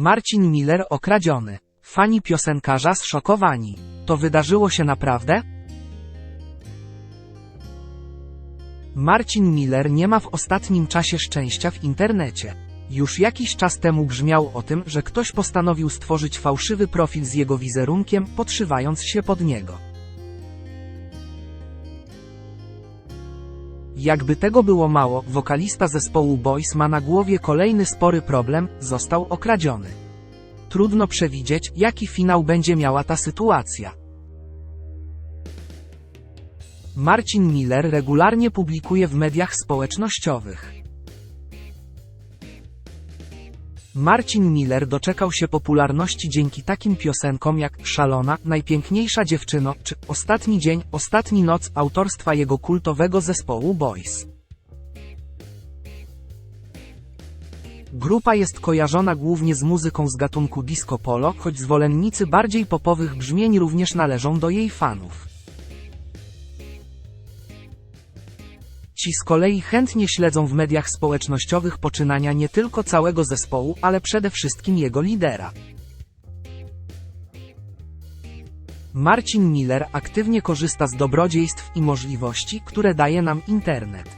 Marcin Miller okradziony. Fani piosenkarza zszokowani. To wydarzyło się naprawdę? Marcin Miller nie ma w ostatnim czasie szczęścia w internecie. Już jakiś czas temu brzmiał o tym, że ktoś postanowił stworzyć fałszywy profil z jego wizerunkiem, podszywając się pod niego. Jakby tego było mało, wokalista zespołu Boys ma na głowie kolejny spory problem, został okradziony. Trudno przewidzieć, jaki finał będzie miała ta sytuacja. Marcin Miller regularnie publikuje w mediach społecznościowych. Marcin Miller doczekał się popularności dzięki takim piosenkom jak Szalona, Najpiękniejsza dziewczyno czy Ostatni dzień, Ostatni noc autorstwa jego kultowego zespołu Boys. Grupa jest kojarzona głównie z muzyką z gatunku disco polo, choć zwolennicy bardziej popowych brzmień również należą do jej fanów. Ci z kolei chętnie śledzą w mediach społecznościowych poczynania nie tylko całego zespołu, ale przede wszystkim jego lidera. Marcin Miller aktywnie korzysta z dobrodziejstw i możliwości, które daje nam internet.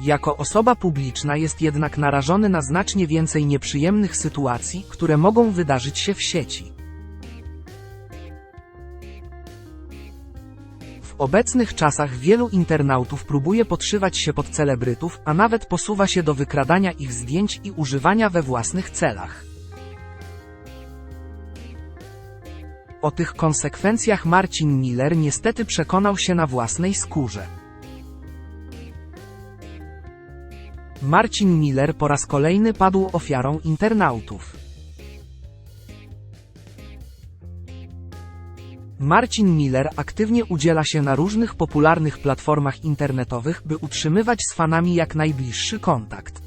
Jako osoba publiczna jest jednak narażony na znacznie więcej nieprzyjemnych sytuacji, które mogą wydarzyć się w sieci. Obecnych czasach wielu internautów próbuje podszywać się pod celebrytów, a nawet posuwa się do wykradania ich zdjęć i używania we własnych celach. O tych konsekwencjach Marcin Miller niestety przekonał się na własnej skórze. Marcin Miller po raz kolejny padł ofiarą internautów. Marcin Miller aktywnie udziela się na różnych popularnych platformach internetowych, by utrzymywać z fanami jak najbliższy kontakt.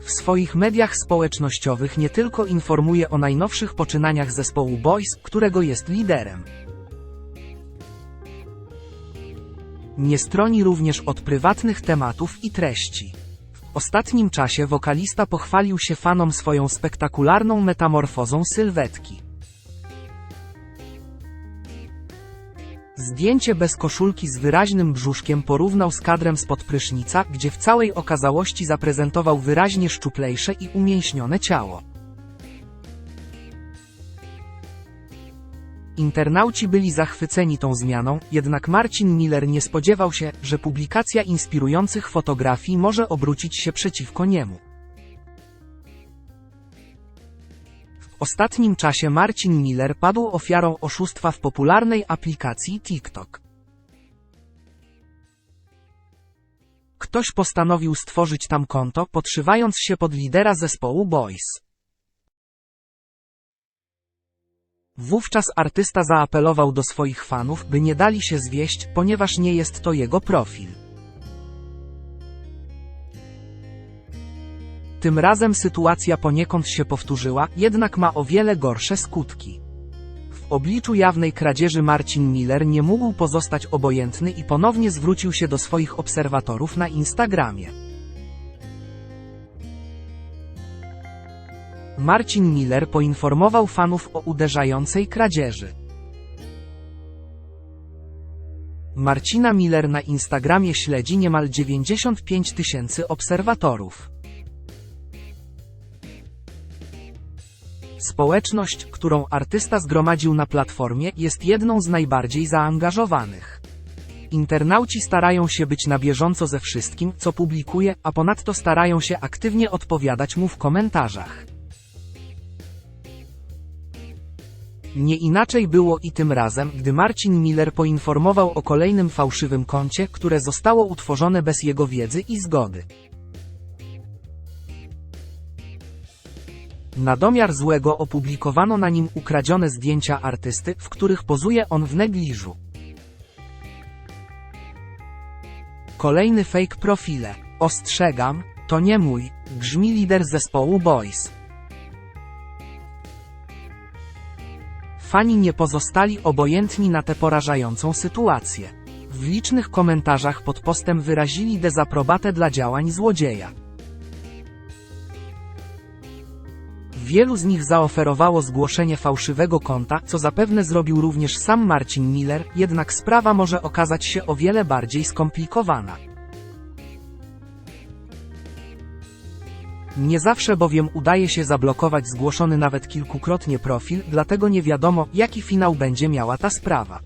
W swoich mediach społecznościowych nie tylko informuje o najnowszych poczynaniach zespołu Boys, którego jest liderem. Nie stroni również od prywatnych tematów i treści. Ostatnim czasie wokalista pochwalił się fanom swoją spektakularną metamorfozą sylwetki. Zdjęcie bez koszulki z wyraźnym brzuszkiem porównał z kadrem spod prysznica, gdzie w całej okazałości zaprezentował wyraźnie szczuplejsze i umięśnione ciało. Internauci byli zachwyceni tą zmianą, jednak Marcin Miller nie spodziewał się, że publikacja inspirujących fotografii może obrócić się przeciwko niemu. W ostatnim czasie Marcin Miller padł ofiarą oszustwa w popularnej aplikacji TikTok. Ktoś postanowił stworzyć tam konto, podszywając się pod lidera zespołu Boys. Wówczas artysta zaapelował do swoich fanów, by nie dali się zwieść, ponieważ nie jest to jego profil. Tym razem sytuacja poniekąd się powtórzyła, jednak ma o wiele gorsze skutki. W obliczu jawnej kradzieży Marcin Miller nie mógł pozostać obojętny i ponownie zwrócił się do swoich obserwatorów na Instagramie. Marcin Miller poinformował fanów o uderzającej kradzieży. Marcina Miller na Instagramie śledzi niemal 95 tysięcy obserwatorów. Społeczność, którą artysta zgromadził na platformie, jest jedną z najbardziej zaangażowanych. Internauci starają się być na bieżąco ze wszystkim, co publikuje, a ponadto starają się aktywnie odpowiadać mu w komentarzach. Nie inaczej było i tym razem, gdy Marcin Miller poinformował o kolejnym fałszywym koncie, które zostało utworzone bez jego wiedzy i zgody. Na domiar złego opublikowano na nim ukradzione zdjęcia artysty, w których pozuje on w negliżu. Kolejny fake profile. Ostrzegam, to nie mój, grzmi lider zespołu Boys. Fani nie pozostali obojętni na tę porażającą sytuację. W licznych komentarzach pod postem wyrazili dezaprobatę dla działań złodzieja. Wielu z nich zaoferowało zgłoszenie fałszywego konta, co zapewne zrobił również sam Marcin Miller, jednak sprawa może okazać się o wiele bardziej skomplikowana. Nie zawsze bowiem udaje się zablokować zgłoszony nawet kilkukrotnie profil, dlatego nie wiadomo, jaki finał będzie miała ta sprawa.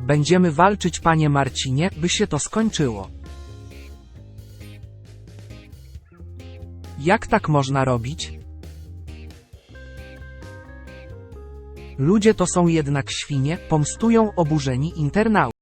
Będziemy walczyć, panie Marcinie, by się to skończyło. Jak tak można robić? Ludzie to są jednak świnie, pomstują oburzeni internauci.